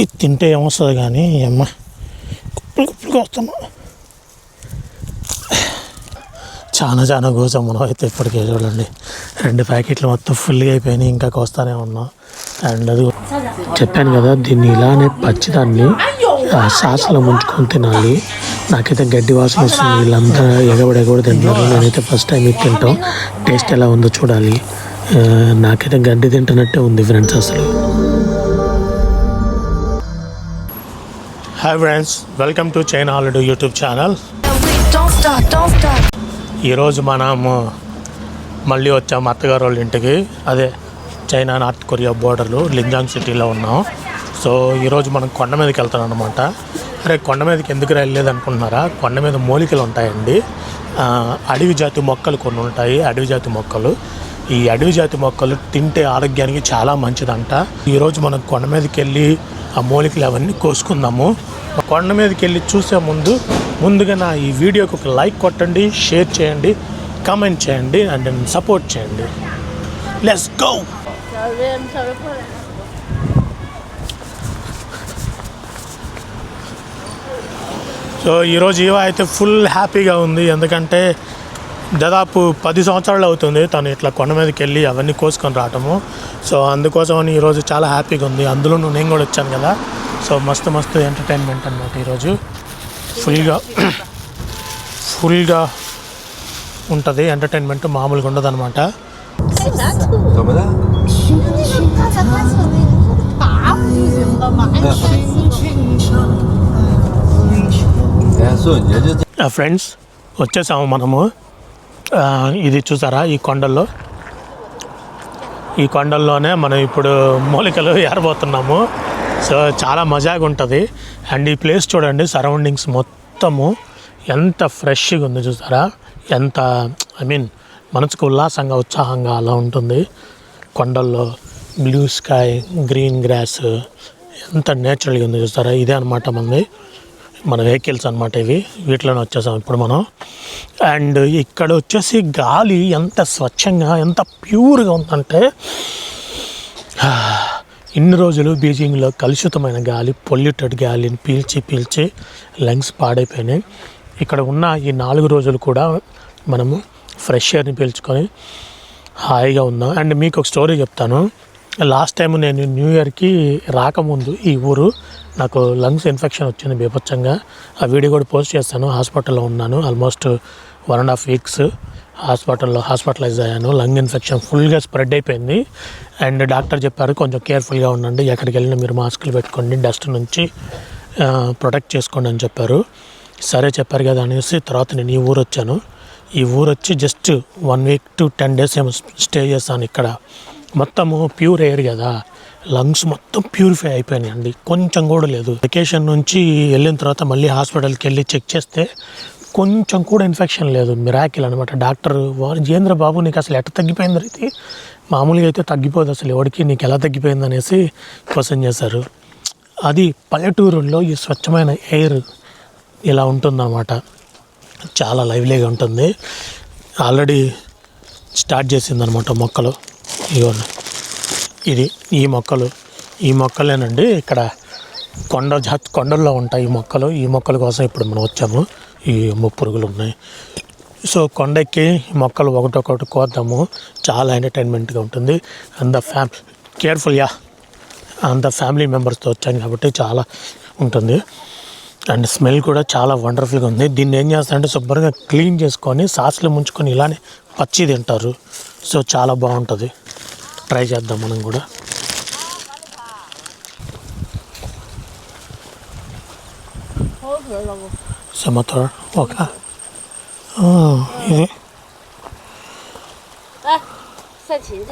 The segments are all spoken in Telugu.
ఇది తింటే ఏమొస్తుంది కానీ అమ్మ. కుప్పలు కుప్పలుగా వస్తున్నా చాలా చాలా కోసం మనం అయితే ఇప్పటికే చూడండి. రెండు ప్యాకెట్లు మొత్తం ఫుల్గా అయిపోయినాయి ఇంకా కోస్తానే ఉన్నాం. అండ్ అది చెప్పాను కదా దీన్ని ఇలానే పచ్చిదాన్ని సాసలో ముంచుకొని తినాలి. నాకైతే గడ్డి వాసన వస్తుంది వీళ్ళంతా ఎగబడి ఎగబడి తింటున్నారు నేనైతే ఫస్ట్ టైం ఇది తింటాం. టేస్ట్ ఎలా ఉందో చూడాలి. నాకైతే గడ్డి తింటున్నట్టే ఉంది ఫ్రెండ్స్ అసలు. Hi friends welcome to China holiday YouTube channel ఈరోజు మనము మళ్ళీ వచ్చాము అత్తగారు వాళ్ళ ఇంటికి. అదే చైనా నార్త్ కొరియా బోర్డర్లు లింజాంగ్ సిటీలో ఉన్నాం. సో ఈరోజు మనం కొండ మీదకి వెళ్తాం అనమాట అరే కొండ మీదకి ఎందుకు వెళ్ళలేదు అనుకుంటున్నారా కొండ మీద మూలికలు ఉంటాయండి. అడవి జాతి మొక్కలు కొన్ని ఉంటాయి అడవి జాతి మొక్కలు. ఈ అడవి జాతి మొక్కలు తింటే ఆరోగ్యానికి చాలా మంచిదంట. ఈరోజు మనం కొండ మీదకి వెళ్ళి ఆ మూలికలు అవన్నీ కోసుకుందాము. కొండ మీదకి వెళ్ళి చూసే ముందు ముందుగా నా ఈ వీడియోకి ఒక లైక్ కొట్టండి షేర్ చేయండి కామెంట్ చేయండి అండ్ సపోర్ట్ చేయండి. లెస్ గో సో ఈరోజు ఇవ అయితే ఫుల్ హ్యాపీగా ఉంది. ఎందుకంటే దాదాపు పది సంవత్సరాలు అవుతుంది తను ఇట్లా కొండ మీదకి వెళ్ళి అవన్నీ కోసుకొని రావటము. సో అందుకోసమని ఈరోజు చాలా హ్యాపీగా ఉంది. అందులో నేను కూడా వచ్చాను కదా. సో మస్తు మస్తు ఎంటర్టైన్మెంట్ అనమాట ఈరోజు. ఫుల్గా ఫుల్గా ఉంటుంది. ఎంటర్టైన్మెంట్ మామూలుగా ఉండదు అనమాట ఫ్రెండ్స్ వచ్చేసాము మనము. ఇది చూసారా ఈ కొండల్లో? ఈ కొండల్లోనే మనం ఇప్పుడు మూలికలు ఏరబోతున్నాము. సో చాలా మజాగా ఉంటుంది అండ్ ఈ ప్లేస్ చూడండి సరౌండింగ్స్ మొత్తము ఎంత ఫ్రెష్గా ఉంది చూసారా? ఎంత ఐ మీన్ మనసుకు ఉల్లాసంగా ఉత్సాహంగా అలా ఉంటుంది. కొండల్లో బ్లూ స్కై గ్రీన్ గ్రాస్ ఎంత నేచురల్గా ఉంది చూస్తారా ఇదే అనమాట మనది. మన వెహికల్స్ అనమాట ఇవి. వీటిలోనే వచ్చేసాం ఇప్పుడు మనం. అండ్ ఇక్కడ వచ్చేసి గాలి ఎంత స్వచ్ఛంగా ఎంత ప్యూర్గా ఉందంటే ఇన్ని రోజులు బీజింగ్లో కలుషితమైన గాలి పొల్యూటెడ్ గాలిని పీల్చి పీల్చి లంగ్స్ పాడైపోయినాయి. ఇక్కడ ఉన్న ఈ నాలుగు రోజులు కూడా మనము ఫ్రెష్ ఎయిర్ని పీల్చుకొని హాయిగా ఉన్నాం. అండ్ మీకు ఒక స్టోరీ చెప్తాను. లాస్ట్ టైం నేను న్యూ ఇయర్కి రాకముందు ఈ ఊరు నాకు లంగ్స్ ఇన్ఫెక్షన్ వచ్చింది బీభత్సంగా. ఆ వీడియో కూడా పోస్ట్ చేస్తాను హాస్పిటల్లో ఉన్నాను. Almost one and half weeks హాస్పిటల్లో హాస్పిటలైజ్ అయ్యాను. లంగ్ ఇన్ఫెక్షన్ ఫుల్గా స్ప్రెడ్ అయిపోయింది. అండ్ డాక్టర్ చెప్పారు కొంచెం కేర్ఫుల్గా ఉండండి. ఎక్కడికి వెళ్ళినా మీరు మాస్కులు పెట్టుకోండి. డస్ట్ నుంచి ప్రొటెక్ట్ చేసుకోండి అని చెప్పారు. సరే చెప్పారు కదా అనేసి తర్వాత నేను ఈ ఊరు వచ్చాను ఈ ఊరు వచ్చి just one week to ten days ఏమో స్టే చేశాను ఇక్కడ. మొత్తము ప్యూర్ ఎయిర్ కదా. లంగ్స్ మొత్తం ప్యూరిఫై అయిపోయినాయండి కొంచెం కూడా లేదు. వెకేషన్ నుంచి వెళ్ళిన తర్వాత మళ్ళీ హాస్పిటల్కి వెళ్ళి చెక్ చేస్తే కొంచెం కూడా ఇన్ఫెక్షన్ లేదు. మిరాకిల్ అనమాట డాక్టర్ వారు జేంద్ర బాబు నీకు అసలు ఎట్ట తగ్గిపోయింది రీతి? మామూలుగా అయితే తగ్గిపోదు అసలు ఎవరికి నీకు ఎలా తగ్గిపోయింది అనేసి క్వశ్చన్ చేశారు. అది పల్లెటూరుల్లో ఈ స్వచ్ఛమైన ఎయిర్ ఇలా ఉంటుందన్నమాట. చాలా లైవ్లీగా ఉంటుంది. ఆల్రెడీ స్టార్ట్ చేసిందనమాట మొక్కలు. ఇదిగోండి. ఇది ఈ మొక్కలు. ఈ మొక్కలేనండి ఇక్కడ కొండ జాతి కొండల్లో ఉంటాయి ఈ మొక్కలు. ఈ మొక్కల కోసం ఇప్పుడు మనం వచ్చాము. ఈ పురుగులు ఉన్నాయి. సో కొండెక్కి ఈ మొక్కలు ఒకటొకటి కోద్దాము. చాలా ఎంటర్టైన్మెంట్గా ఉంటుంది. అంత ఫ్యామ్ కేర్ఫుల్ యా. అంత ఫ్యామిలీ మెంబర్స్తో వచ్చాను కాబట్టి చాలా ఉంటుంది. అండ్ స్మెల్ కూడా చాలా వండర్ఫుల్గా ఉంది. దీన్ని ఏం చేస్తారంటే శుభ్రంగా క్లీన్ చేసుకొని సాసులు ముంచుకొని ఇలానే పచ్చి తింటారు. సో చాలా బాగుంటుంది ట్రై చేద్దాం మనం కూడా సమతర్ ఒక ఇది 赛芹菜，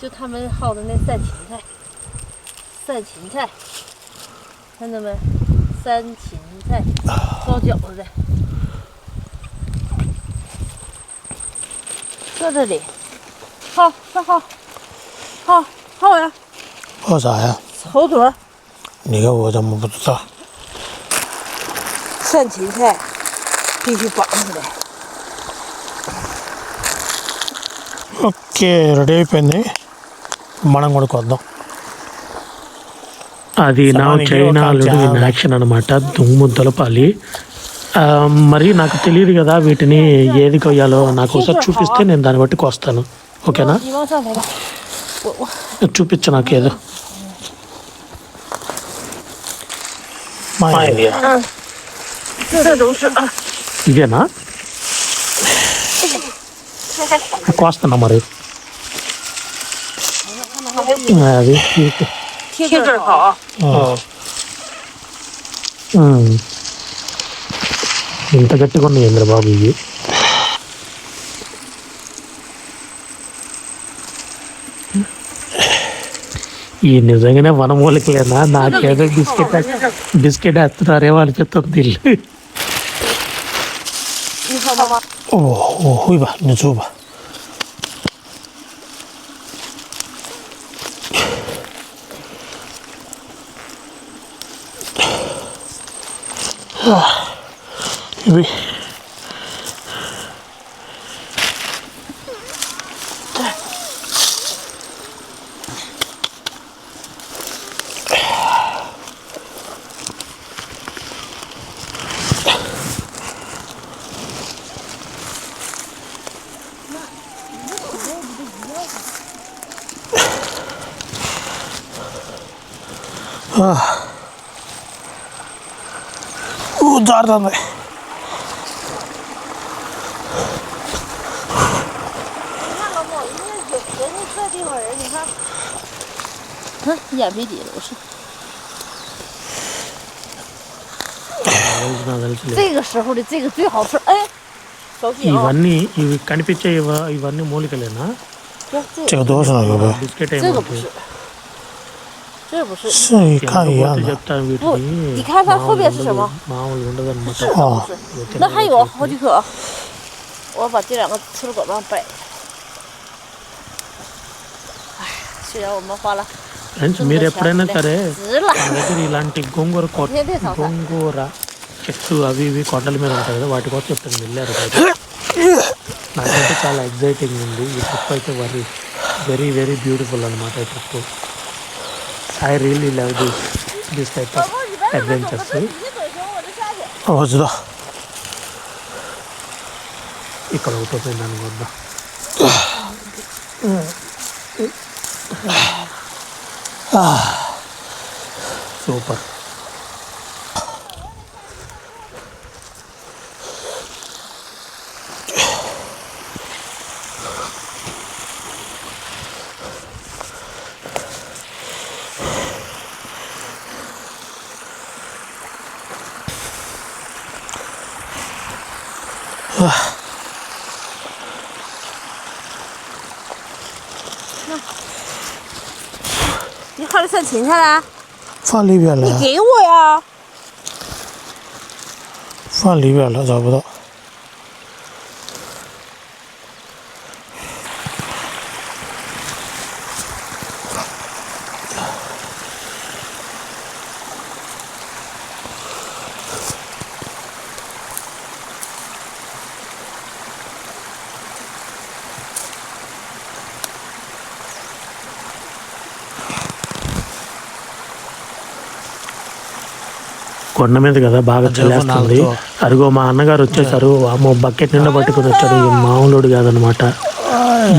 就他们好的那赛芹菜，赛芹菜，看到没？山芹菜，包饺子的， 在这里，好，这好，好，好呀， ఓ సాయా 猴腿儿， నీగా我怎么不知道山芹菜必须绑起来。 ఓకే రెడీ అయిపోయింది మనం కూడా కొద్దాం అది నా సమానికి చైనా ఒక అల్లుడు జావ. యాక్షన్ అనమాట దుమ్ము దులపాలి ఆ, మరి నాకు తెలియదు కదా వీటిని ఏది కొయ్యాలో. నాకు ఒకసారి చూపిస్తే నేను దాన్ని బట్టి కోస్తాను. ఓకేనా? చూపించు నాకు ఏదో. ఇదేనా? కోస్తున్నా మరి? అది ఇంత గట్టిగా ఉన్నాయి బాబు ఇవి. ఈ నిజంగానే వనమూలికలేనా? నాకేదో బిస్కెట్ బిస్కెట్ వేస్తున్నారేమో అనిపిస్తుంది ఓహో ఇవా నువ్వు చూబా జారుతుంది 看老莫，人家有人家这地方人，你看，看眼皮底都是。 నాకు తెలుసులే. 这个时候的这个最好吃，哎，小姐啊， ఇవన్నీ ఇవి కనిపించే ఇవ- ఇవన్నీ మూలికలేనా 这这 这个多少有呗？ బిస్కెట్ 这个不是， 这不是，是一看一样 ఎంత 的 చెప్తాను 不， వీటిని 你看它后边是什么？ మామూలుగా ఉండదు అనమాట 哦，那还有好几颗，我把这两个吃了果棒摆。哎，虽然我们花了 ఫ్రెండ్స్ 这么 మీరు 多 ఎప్పుడైనా 钱， సరే 值了。 మన దగ్గర ఇలాంటి గోంగూర కొ-天天炒菜， గోంగూర చెట్టు అవి ఇవి కొండల మీద ఉంటాయి కదా వాటి కోసం చెప్తాను వెళ్ళారు బయట. నాకైతే చాలా ఎగ్జైటింగ్ ఉంది ఈ ట్రిప్ అయితే వరి వెరీ వెరీ బ్యూటిఫుల్ అనమాట ఈ trip I really love this this type of adventures ఓ చూద్దాం ఇక్కడ ఒకటి ఓపెన్ అనుకుందాం సూపర్ 你放的算芹菜啦，放里边了，你给我呀。放里边了，找不到。కొండ మీద కదా బాగా చల్లేస్తుంది. అరుగో మా అన్నగారు వచ్చేసారు. అమ్మో బకెట్ నిండా పట్టుకుని వచ్చాడు. మామూలుడు కాదనమాట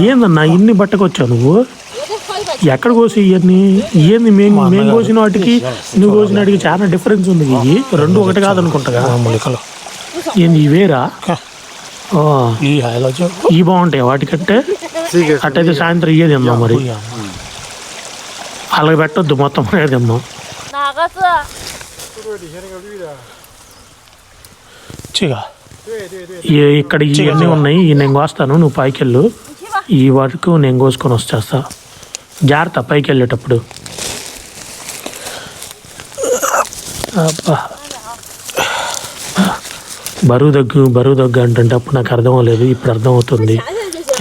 ఏందన్నా ఇన్ని పట్టుకొచ్చావు నువ్వు? ఎక్కడ కోసి ఇవన్నీ ఏంది మేము మేము కోసిన వాటికి నువ్వు కోసిన వాటికి చాలా డిఫరెన్స్ ఉంది. ఇవి రెండు ఒకటి కాదనుకుంటా మొలికలు ఏంది ఇవేరా? ఈ బాగుంటాయి వాటికంటే? అట్టయితే సాయంత్రం ఇయ్యే తిందాం మరి. అలాగే పెట్టొద్దు మొత్తం తిందాం. పెట్టొద్దు మొత్తం అదే తిందాం 哪个是？这个 ఈ- ఇక్కడ ఇవన్నీ ఉన్నాయి ఈ నేను కోస్తాను నువ్వు పైకి వెళ్ళు ఈ వరకు నేను కోసుకొని వచ్చేస్తా జాగ్రత్త పైకి వెళ్ళేటప్పుడు అబ్బా. బరువు దగ్గు బరువు దగ్గు అంటే అప్పుడు నాకు అర్థం అవ్వలేదు ఇప్పుడు అర్థం అవుతుంది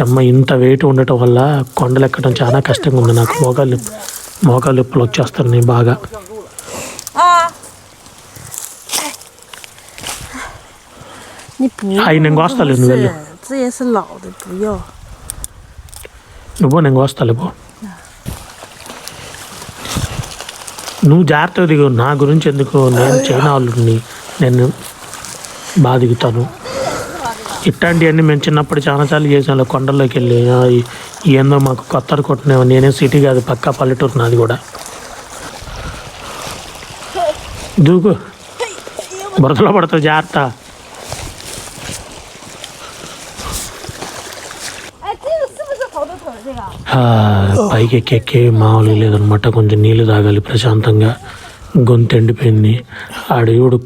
అమ్మ ఇంత వెయిట్ ఉండటం వల్ల కొండలు ఎక్కడం చాలా కష్టంగా ఉంది నాకు మోకాలు నొప్పి- మోకాలు నొప్పులు వచ్చేస్తున్నాయి బాగా 你不 అవి నేను కోస్తాలే నువ్వు వెళ్ళు 这也是老的，不要。 నువ్వు నేను కోస్తాలే పో నువ్వు జాగ్రత్తగా దిగు నా గురించి ఎందుకు నేను చైనా వాళ్ళని నేను బాగా దిగుతాను ఇట్లాంటివన్నీ మేము చిన్నప్పుడు చాలాసార్లు చేసాను కొండల్లోకి వెళ్ళి ఆ, ఈ- ఏందో మాకు కొత్త కొట్టినావు నేనే సిటీ కాదు పక్కా పల్లెటూరు నాది కూడా దూకు బురదలో పడుతుంది జాగ్రత్త పైకి ఎక్కెక్కే మామూలు లేదనమాట కొంచెం నీళ్ళు తాగాలి ప్రశాంతంగా. గొంతు ఎండిపోయింది. ఆడేవుడు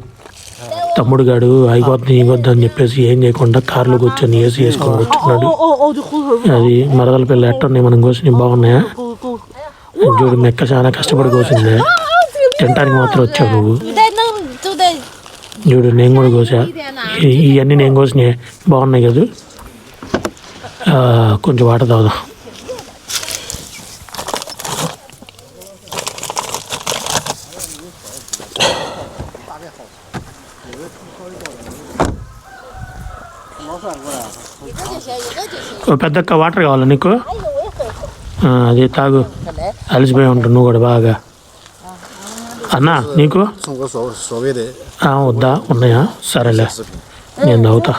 తమ్ముడు గాడు అయిపోతుంది ఇవ్వద్దు అని చెప్పేసి ఏం చేయకుండా కార్లో కూర్చొని ఏసీ వేసుకొని కూర్చున్నాడు. అది మరదల పిల్ల ఎట్టున్నాయి మనం కోసినవి బాగున్నాయా? చూడు మెక్క చాలా కష్టపడి కోసిందే. తింటానికి మాత్రం వచ్చావు నువ్వు. చూడు నేను కూడా కోసా. ఇవన్నీ నేను కోసినాయి. బాగున్నాయి కదా? కొంచెం వాటర్ తాగుదాం. ఓ పెద్ద వాటర్ కావాలా నీకు? అది తాగు. అలసిపోయి ఉంటు నువ్వు కూడా బాగా. అన్నా నీకు? వద్దా? ఉన్నాయా? సరేలే. నేను అవుతా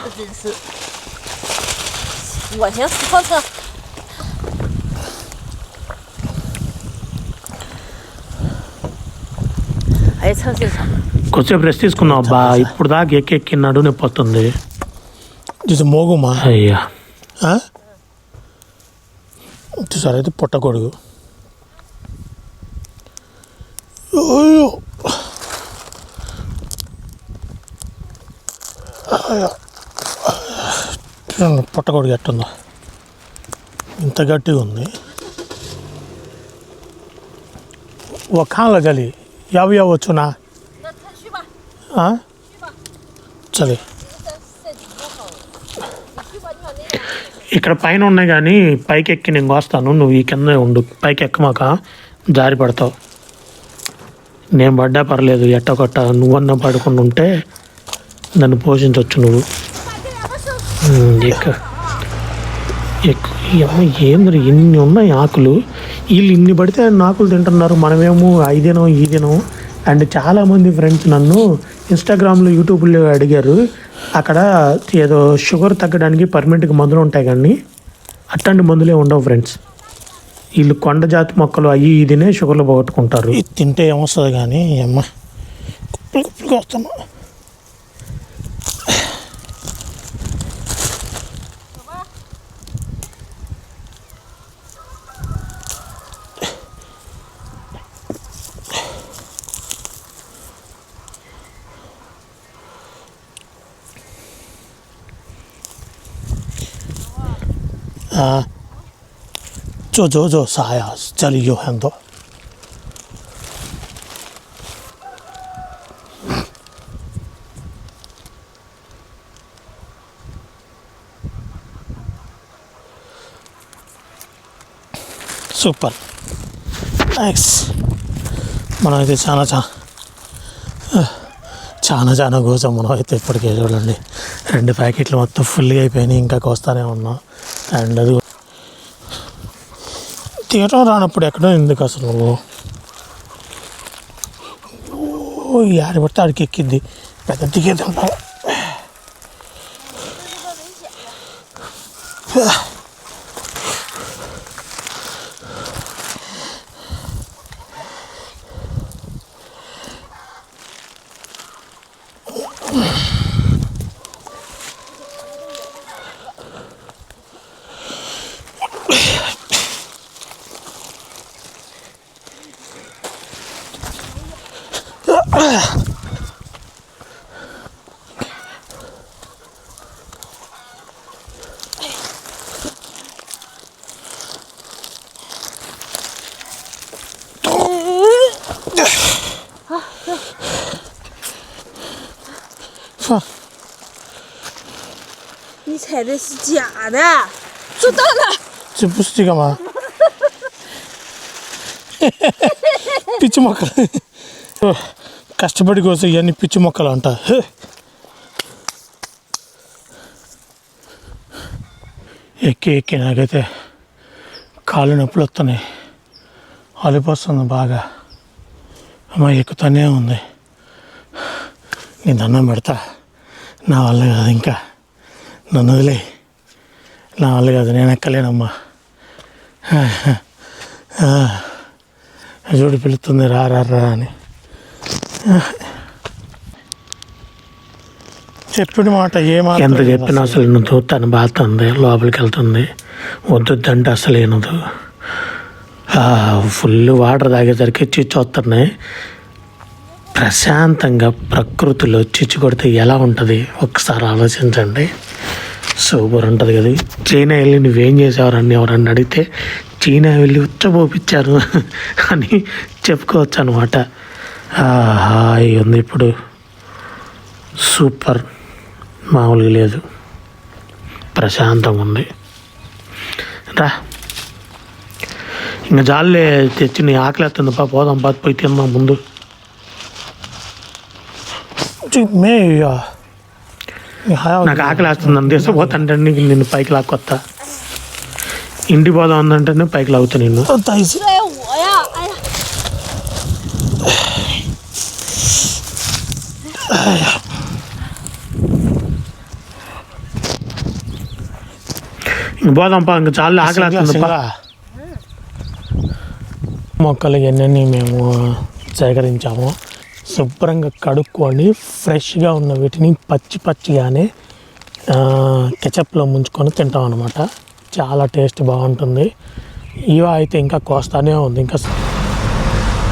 కొద్దిసేపు రెస్ట్ తీసుకున్నావు అబ్బా. ఇప్పుడు దాకా ఎక్కి ఎక్కిన్నాడు నొప్పి వస్తుంది. మోగుమా? అయ్యా. చూసారు అయితే పొట్టకొడుగు అయ్యో. చూడండి పొట్టకొడుగు ఇంత గట్టిగా ఉంది. ఒకాల చలి యావ వచ్చునా? చలి. ఇక్కడ పైన ఉన్నాయి కానీ పైకి ఎక్కి నేను కోస్తాను. నువ్వు ఈ కింద ఉండు. పైకి ఎక్కమాక జారి పడతావు. నేను పడ్డా పర్లేదు. ఎట్ట కొట్ట నువ్వన్నా పడుకుని ఉంటే నన్ను పోషించవచ్చు నువ్వు. ఎక్క. ఎక్క ఈ ఏంద్ర ఇన్ని ఉన్నాయి ఆకులు? వీళ్ళు ఇన్ని పడితే ఆకులు తింటున్నారు. మనమేమో ఐదినం ఈదేనో అండ్ చాలామంది ఫ్రెండ్స్ నన్ను ఇన్స్టాగ్రామ్లో యూట్యూబ్లో అడిగారు. అక్కడ ఏదో షుగర్ తగ్గడానికి పర్మనెంట్గా మందులు ఉంటాయి కానీ అట్లాంటి మందులే ఉండవు ఫ్రెండ్స్ వీళ్ళు కొండ జాతి మొక్కలు అవి ఇదినే షుగర్లు పోగొట్టుకుంటారు. తింటే ఏమొస్తుంది కానీ అమ్మ వస్తున్నా 啊，做做做啥呀？这里有很多。సూపర్ నైస్ మనం అయితే చాలా చాలా చాలా చాలా కోసం మనం అయితే ఇప్పటికే చూడండి రెండు ప్యాకెట్లు మొత్తం ఫుల్గా అయిపోయినాయి ఇంకా కోస్తానే ఉన్నాం అండ్ అది తీయటం రానప్పుడు ఎక్కడ ఎందుకు అసలు? నువ్వు ఓ పడితే ఆడికి ఎక్కింది పెద్ద దిగేది 你踩的是假的，做到了。这不是这个吗？పిచ్చి మొక్కలు ఓ, కష్టపడి కోసం ఇవన్నీ పిచ్చి మొక్కలు అంట హే. ఎక్కి ఎక్కి నాకైతే కాళ్ళు నొప్పులు వస్తున్నాయి అలిపోస్తుంది బాగా అమ్మ ఎక్కుతానే ఉంది నీ దండం పెడతా నా వల్ల కాదు ఇంకా నన్ను వదిలే నా వల్ల కాదు నేను ఎక్కలేనమ్మా. చూడు పిలుస్తుంది రా రా రా అని. చెప్పిన మాట ఏ మాట ఎంత చెప్పినా అసలు. నువ్వు తను బాగుతుంది లోపలికి వెళ్తుంది. వద్దంటే అసలు ఏనదు ఫుల్ వాటర్ తాగేసరికి చిచ్చు వస్తున్నాయి ప్రశాంతంగా ప్రకృతిలో చిచ్చు కొడితే ఎలా ఉంటుంది? ఒకసారి ఆలోచించండి. సూపర్ ఉంటుంది కదా. చైనా వెళ్ళి నువ్వేం చేసావరని ఎవరన్నా అడిగితే చైనా వెళ్ళి ఉచ్చబోపించారు అని చెప్పుకోవచ్చు అనమాట హాయ్ ఉంది ఇప్పుడు. సూపర్. మామూలుగా లేదు. ప్రశాంతంగా ఉంది. రా. ఇంకా జాలే తెచ్చి నీ ఆకలి పా పోదాం పాత పోయి తిందాం ముందు. మే నాకు ఆకలి వేస్తుంది అని చేస్తే పోతాంటే నేను పైకి లాక్కొత్త. ఇంటి పోదాం ఉందంటేనే పైకి లాగుతా నేను పోదాంపా ఇంక చాలా ఆకలి వేస్తుందిపా మొక్కలు ఇవన్నీ మేము సేకరించాము. శుభ్రంగా కడుక్కొని ఫ్రెష్గా ఉన్న వీటిని పచ్చి పచ్చిగానే కెచప్లో ముంచుకొని తింటాం అనమాట చాలా టేస్ట్ బాగుంటుంది. ఇవ అయితే ఇంకా కోస్తానే ఉంది. ఇంకా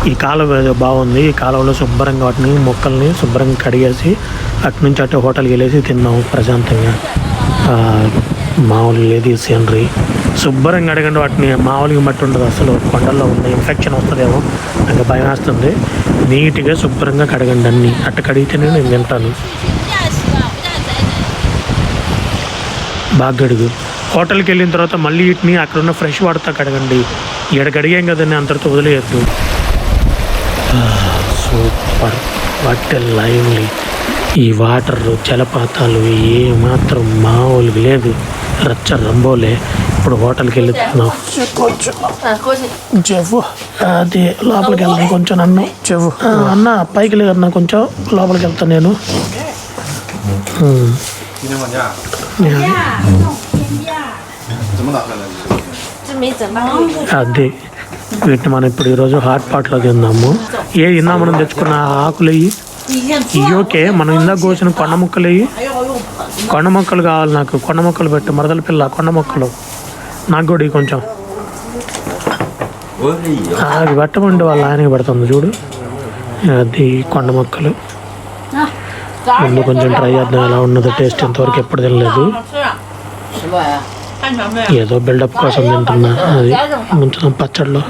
ఈ కాలువ ఏదో బాగుంది. ఈ కాలంలో శుభ్రంగా వాటిని మొక్కల్ని శుభ్రంగా కడిగేసి అటు నుంచి అటు హోటల్కి వెళ్ళేసి తిన్నాము ప్రశాంతంగా. మామూలు లేదు ఈ సీనరీ శుభ్రంగా అడగండి వాటిని మామూలుగా మట్టి ఉండదు అసలు కొండల్లో ఉంది ఇన్ఫెక్షన్ వస్తుందేమో నాకు భయం వేస్తుంది. నీట్గా శుభ్రంగా కడగండి అన్ని. అట్ట కడిగితేనే నేను తింటాను. బాగా గడుగు హోటల్కి వెళ్ళిన తర్వాత మళ్ళీ వీటిని అక్కడ ఉన్న ఫ్రెష్ వాటర్తో కడగండి. ఇక్కడ కడిగాం కదండి అంతటితో వదిలేయద్దు. Ah, super. వాట్ లైవ్లీ ఈ వాటర్ జలపాతాలు ఏమాత్రం మామూలుగా లేదు. రచ్చ రంబోలే. ఇప్పుడు హోటల్కి వెళ్ళిపోతున్నాం చెవు అది లోపలికి వెళ్దాం కొంచెం నన్ను. చెవు అన్న పైకి లేదన్న కొంచెం లోపలికి వెళ్తాను నేను. అది. వీటిని మనం ఇప్పుడు ఈరోజు హాట్ పాట్లో తిందాము. ఏ ఇందా మనం తెచ్చుకున్న ఆకులు ఇవి ఓకే మనం ఇందా కోసిన కొండ ముక్కలు కొండ మొక్కలు కావాలి నాకు. కొండ మొక్కలు పెట్టు మరదల పిల్ల కొండ మొక్కలు. నాకు కూడా కొంచెం. అవి పట్టమంటే వాళ్ళ ఆయనకి పడుతుంది చూడు. అది కొండ మొక్కలు. ముందు కొంచెం ట్రై చేద్దాం ఎలా ఉన్నదో టేస్ట్ ఎంతవరకు ఎప్పుడు తినలేదు. ఏదో బిల్డప్ కోసం తింటున్నా. అది ముంచుతాం పచ్చడిలో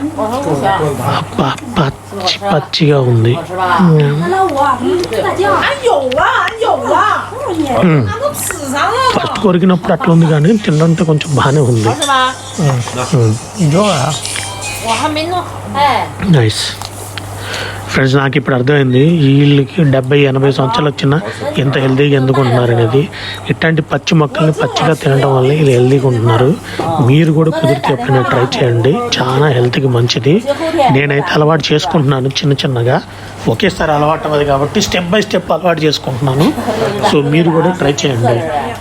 పచ్చి పచ్చిగా ఉంది. ఫస్ట్ కొరికినప్పుడు అట్లా ఉంది కానీ తినడంటే కొంచెం బాగానే ఉంది. నైస్ ఫ్రెండ్స్ నాకు ఇప్పుడు అర్థమైంది వీళ్ళకి డెబ్బై ఎనభై సంవత్సరాలు వచ్చినా ఎంత హెల్తీగా ఎందుకు ఉంటున్నారు అనేది. ఇట్లాంటి పచ్చి మొక్కల్ని పచ్చిగా తినడం వల్ల వీళ్ళు హెల్తీగా ఉంటున్నారు. మీరు కూడా కుదిరితే ఎప్పుడైనా ట్రై చేయండి. చాలా హెల్త్కి మంచిది. నేనైతే అలవాటు చేసుకుంటున్నాను చిన్న చిన్నగా. ఒకేసారి అలవాటు అవ్వదు కాబట్టి స్టెప్ బై స్టెప్ అలవాటు చేసుకుంటున్నాను. సో మీరు కూడా ట్రై చేయండి.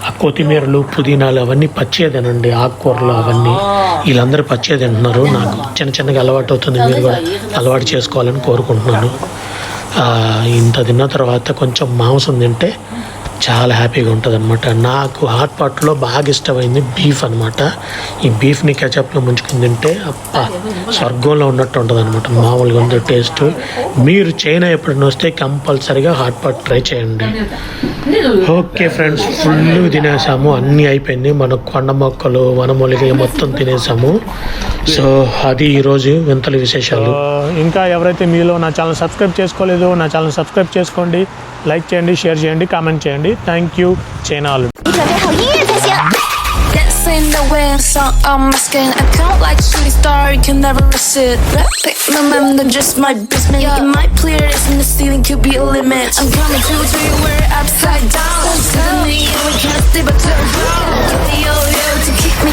ఆ కొత్తిమీరలు పుదీనాలు అవన్నీ పచ్చే తినండి. ఆకుకూరలు అవన్నీ. వీళ్ళందరూ పచ్చే తింటున్నారు. నాకు చిన్న చిన్నగా అలవాటు అవుతుంది. మీరు కూడా అలవాటు చేసుకోవాలని కోరుకుంటున్నాను. తింటాను. ఇంత తిన్న తర్వాత కొంచెం మాంసం తింటే చాలా హ్యాపీగా ఉంటుంది అనమాట నాకు హాట్ పాట్లో బాగా ఇష్టమైంది బీఫ్ అనమాట ఈ బీఫ్ని కెచప్లో ముంచుకుని తింటే అప్ప స్వర్గంలో ఉన్నట్టు ఉంటుంది అనమాట మామూలుగా ఉంది టేస్ట్. మీరు చైనా ఎప్పుడైనా వస్తే కంపల్సరీగా హాట్ పాట్ ట్రై చేయండి. ఓకే ఫ్రెండ్స్ ఫుల్ తినేసాము. అన్నీ అయిపోయింది. మన కొండ మొక్కలు వనమూలికలు మొత్తం తినేసాము. సో అది ఈరోజు వింతల విశేషాలు. ఇంకా ఎవరైతే మీలో నా ఛానల్ సబ్స్క్రైబ్ చేసుకోలేదు నా ఛానల్ సబ్స్క్రైబ్ చేసుకోండి. లైక్ చేయండి షేర్ చేయండి కామెంట్ చేయండి thank you in the wind, sun on my skin. I count like a shooting star, you can never my mind, I'm just my basement. Yeah. In the ceiling, could be a limit. I'm coming to you, we're upside down. Suddenly, we can't stay, but turn around. To keep me